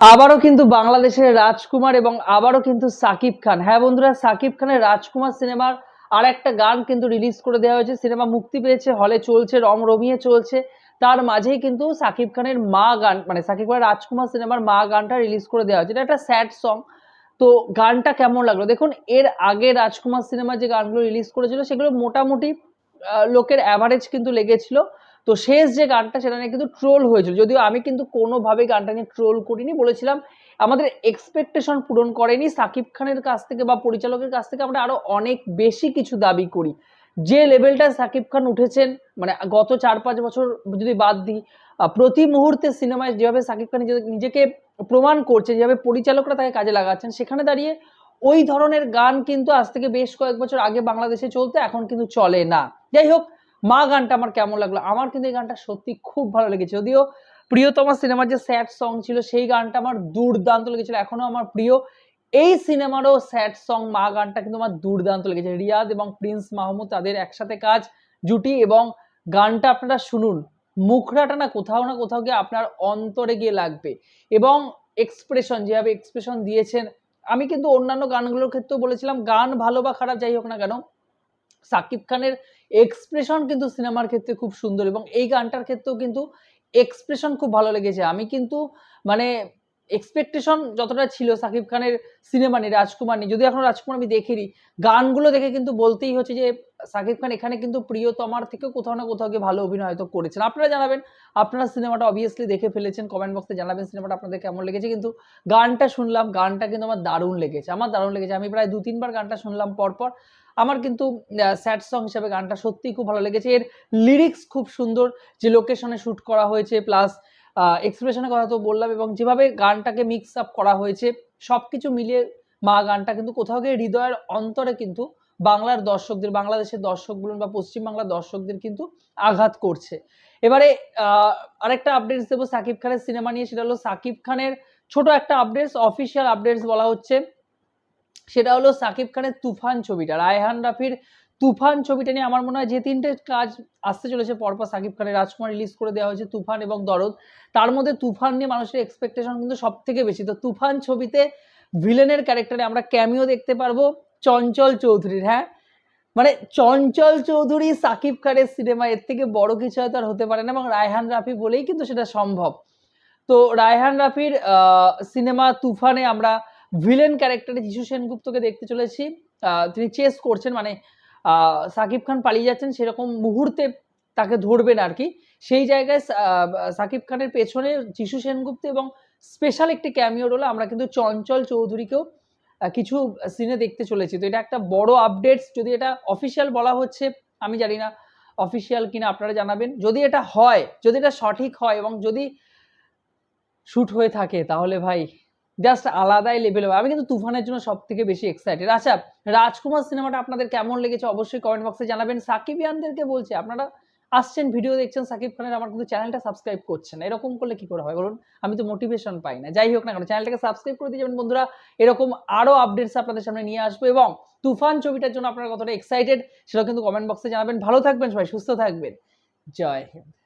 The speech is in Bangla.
আবারও কিন্তু বাংলাদেশের রাজকুমার এবং আবারও কিন্তু সাকিব খান। হ্যাঁ বন্ধুরা, সাকিব খানের রাজকুমার সিনেমার আর একটা গান কিন্তু রিলিজ করে দেওয়া হয়েছে। সিনেমা মুক্তি পেয়েছে হলে চলছে, রং রমিয়ে চলছে। তার মাঝেই কিন্তু সাকিব খানের মা গান মানে সাকিব খানের রাজকুমার সিনেমার মা গানটা রিলিজ করে দেওয়া হয়েছে। এটা একটা স্যাড সং তো গানটা কেমন লাগল? দেখুন, এর আগে রাজকুমার সিনেমার যে গানগুলো রিলিজ করেছিল, সেগুলো মোটামুটি লোকের অ্যাভারেজ কিন্তু লেগেছিল। তো শেষ যে গানটা সেটা নিয়ে কিন্তু ট্রোল হয়েছিল। যদিও আমি কিন্তু কোনোভাবেই গানটা নিয়ে ট্রোল করিনি, বলেছিলাম আমাদের এক্সপেকটেশন পূরণ করেনি। সাকিব খানের কাছ থেকে বা পরিচালকের কাছ থেকে আমরা আরও অনেক বেশি কিছু দাবি করি। যে লেভেলটা সাকিব খান উঠেছেন মানে গত চার পাঁচ বছর যদি বাদ দিই প্রতি মুহূর্তে সিনেমায় যেভাবে সাকিব খান নিজেকে প্রমাণ করছে, যেভাবে পরিচালকরা তাকে কাজে লাগাচ্ছেন, সেখানে দাঁড়িয়ে ওই ধরনের গান কিন্তু আজ থেকে বেশ কয়েক বছর আগে বাংলাদেশে চলতো, এখন কিন্তু চলে না। যাই হোক মা গানটা আমার কেমন লাগল? আমার কিন্তু এই গানটা সত্যি খুব ভালো লেগেছে। যদিও প্রিয়তমা সিনেমার যে স্যাড সং ছিল, সেই গানটা আমার দুর্দান্ত লেগেছিল। এখনও আমার প্রিয়। এই সিনেমারও স্যাড সং, মা গানটা কিন্তু আমার দুর্দান্ত লেগেছে। রিয়াদ এবং প্রিন্স মাহমুদ তাদের একসাথে কাজ, জুটি এবং গানটা আপনারা শুনুন। মুখরাটা না কোথাও না কোথাও গিয়ে আপনার অন্তরে গিয়ে লাগবে। এবং এক্সপ্রেশন যেভাবে এক্সপ্রেশন দিয়েছেন, আমি কিন্তু অন্যান্য গানগুলোর ক্ষেত্রেও বলেছিলাম, গান ভালো বা খারাপ যাই হোক না কেন, সাকিব খানের এক্সপ্রেশন কিন্তু সিনেমার ক্ষেত্রে খুব সুন্দর এবং এই গানটার ক্ষেত্রেও কিন্তু এক্সপ্রেশন খুব ভালো লেগেছে। আমি কিন্তু মানে এক্সপেকটেশন যতটা ছিল সাকিব খানের সিনেমা নিয়ে, রাজকুমার নিয়ে যদি এখন রাজকুমার আমি দেখিনি, গানগুলো দেখে কিন্তু বলতেই হচ্ছে যে সাকিব খান এখানে কিন্তু প্রিয় প্রিয়তমার থেকে কোথাও না কোথাও গিয়ে ভালো অভিনয় হয়তো করেছেন। আপনারা জানাবেন, আপনারা সিনেমাটা অবভিয়াসলি দেখে ফেলেছেন কমেন্ট বক্সে জানাবেন সিনেমাটা আপনাদের কেমন লেগেছে, কিন্তু গানটা শুনলাম, গানটা কিন্তু আমার দারুণ লেগেছে, আমার দারুণ লেগেছে। আমি প্রায় দু তিনবার গানটা শুনলাম পরপর, আমার কিন্তু স্যাড সং হিসাবে গানটা সত্যিই খুব ভালো লেগেছে। এর লিরিক্স খুব সুন্দর, যে লোকেশনে শ্যুট করা হয়েছে প্লাস এক্সপ্রেশনের কথা তো বললাম এবং যেভাবে গানটাকে মিক্স আপ করা হয়েছে সব কিছু মিলিয়ে মা গানটা কিন্তু কোথাও গিয়ে হৃদয়ের অন্তরে কিন্তু বাংলার দর্শকদের, বাংলাদেশের দর্শক বলুন বা পশ্চিমবাংলার দর্শকদের কিন্তু আঘাত করছে। এবারে আরেকটা আপডেটস দেবো সাকিব খানের সিনেমা নিয়ে, সেটা হলো সাকিব খানের ছোট একটা আপডেটস অফিসিয়াল আপডেটস বলা হচ্ছে। সেটা হলো সাকিব খানের তুফান ছবিটা, রায়হান রাফির তুফান ছবিটা নিয়ে আমার মনে হয় যে তিনটে কাজ আসতে চলেছে পরপর সাকিব খানের। রাজকুমার রিলিজ করে দেওয়া হয়েছে তুফান এবং দরদ। তার মধ্যে তুফান নিয়ে মানুষের এক্সপেকটেশন কিন্তু সব থেকে বেশি। তো তুফান ছবিতে ভিলেনের ক্যারেক্টারে আমরা ক্যামিও দেখতে পারব চঞ্চল চৌধুরীর হ্যাঁ? মানে চঞ্চল চৌধুরী সাকিব খানের সিনেমা এর থেকে বড় কিছু হয়তো আর হতে পারে না এবং রায়হান রাফি বলেই কিন্তু সেটা সম্ভব। তো রায়হান রাফির সিনেমা তুফানে আমরা ভিলেন ক্যারেক্টারে যিশু সেনগুপ্তকে দেখতে চলেছি। তিনি চেস করছেন মানে সাকিব খান পালিয়ে যাচ্ছেন সেরকম মুহূর্তে তাকে ধরবেন আর কি। সেই জায়গায় সাকিব খানের পেছনে যিশু সেনগুপ্ত এবং স্পেশাল একটি ক্যামিও রোলে আমরা কিন্তু চঞ্চল চৌধুরীকেও কিছু সিনে দেখতে চলেছি। তো এটা একটা বড় আপডেটস যদি এটা অফিসিয়াল বলা হচ্ছে, আমি জানি না অফিসিয়াল কিনা, আপনারা জানাবেন। যদি এটা হয়, যদি এটা সঠিক হয় এবং যদি শুট হয়ে থাকে, তাহলে ভাই জাস্ট আলাদাই লেভেল হবে। আমি কিন্তু তুফানের জন্য সব থেকে বেশি এক্সাইটেড আচ্ছা রাজকুমার সিনেমাটা আপনাদের কেমন লেগেছে অবশ্যই কমেন্ট বক্সে জানাবেন। সাকিবিয়ানদেরকে বলছি, আপনারা আসছেন ভিডিও দেখছেন, সাকিব খানের আমার কিন্তু চ্যানেলটা সাবস্ক্রাইব করছেন না। এরকম করলে কি করে হয় বলুন? আমি তো মোটিভেশন পাই না। যাই হোক না কেন চ্যানেলটাকে সাবস্ক্রাইব করে দিয়ে যাবেন বন্ধুরা। এরকম আরও আপডেটস আপনাদের সামনে নিয়ে আসব এবং তুফান ছবিটার জন্য আপনারা কতটা এক্সাইটেড সেটাও কিন্তু কমেন্ট বক্সে জানাবেন। ভালো থাকবেন সবাই, সুস্থ থাকবেন। জয় হিন্দ।